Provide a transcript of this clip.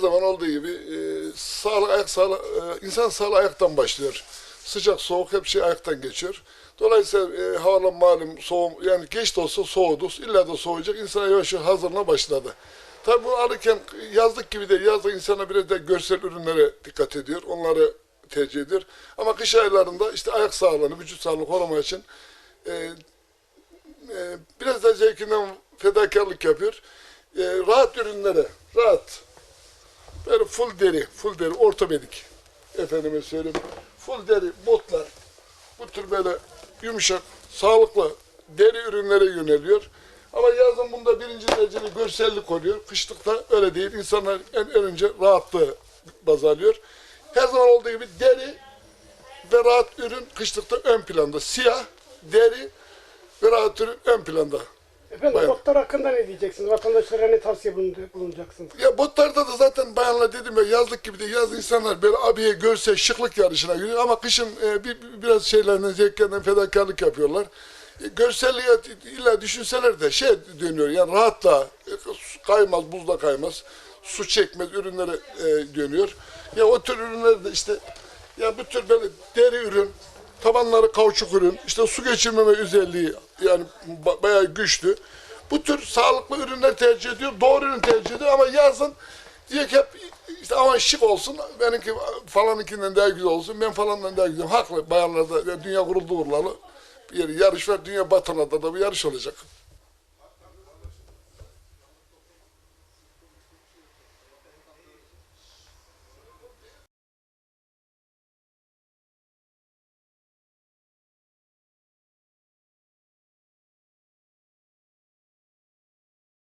zaman olduğu gibi e, sağlık, ayak sağlık, e, insan sağlığı ayaktan başlıyor. Sıcak, soğuk hep şey ayaktan geçiyor. Dolayısıyla e, havalar malum soğuk, yani geç de olsa soğudu. İlla da soğuyacak. İnsan yavaş yavaş hazırlığına başladı. Tabii bunu alırken yazlık gibi değil. Yazlık insana biraz da görsel ürünlere dikkat ediyor. Onları tercih ediyor. Ama kış aylarında işte ayak sağlığını, vücut sağlığını korumak için e, e, biraz da zevkinden fedakarlık yapıyor. E, rahat ürünlere, rahat. Böyle full deri, full deri, ortopedik. Efendime söyleyeyim. Full deri, botlar. Bu tür böyle yumuşak, sağlıklı deri ürünlere yöneliyor. Ama yazın bunda birinci dereceli görsellik oluyor. Kışlıkta öyle değil. İnsanlar en, önce rahatlığı baz alıyor. Her zaman olduğu gibi deri ve rahat ürün kışlıkta ön planda. Siyah, deri ve rahat ürün ön planda. Efendim Bayan. botlar hakkında ne diyeceksiniz? Vatandaşlara ne tavsiye bulun- bulunacaksınız? Ya botlarda da zaten bayanlar dedim ya yazlık gibi de yaz insanlar böyle abiye görse şıklık yarışına giriyor ama kışın e, bir, bir- biraz şeylerden zevklerinden fedakarlık yapıyorlar. E, görselliğe illa düşünseler de şey dönüyor yani rahatla e, su kaymaz buzda kaymaz su çekmez ürünlere e, dönüyor. Ya o tür ürünler de işte ya bu tür böyle deri ürün tabanları kauçuk ürün işte su geçirmeme özelliği yani ba- bayağı güçlü. Bu tür sağlıklı ürünler tercih ediyor. Doğru ürün tercih ediyor ama yazın diyor ki hep işte aman şık olsun. Benimki falanınkinden daha güzel olsun. Ben falandan daha güzel. Haklı bayanlarda ya dünya kuruldu kurulalı bir yarış var. Dünya Batı'nda da bir yarış olacak.